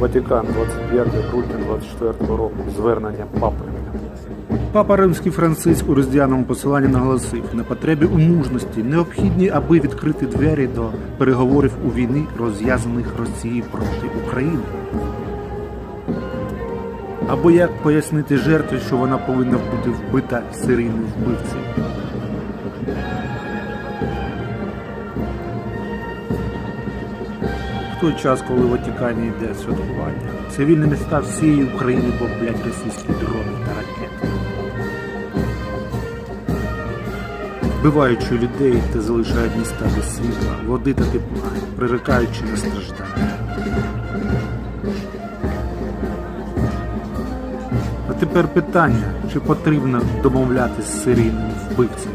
Ватикан, 25 грудня 24 року. Звернення папи. Папа Римський Франциск у роздільному посиланні наголосив на потребі у мужності, необхідній, аби відкрити двері до переговорів у війни, розв'язаних Росією проти України. Або як пояснити жертві, що вона повинна бути вбита серійним вбивцем. Той час, коли в Ватикані йде святкування, цивільні міста всієї України бомблять російські дрони та ракети. вбиваючи людей та залишають міста без світла, води та тепла, пририкаючи на страждання. А тепер питання, чи потрібно домовлятися з серійним вбивцем?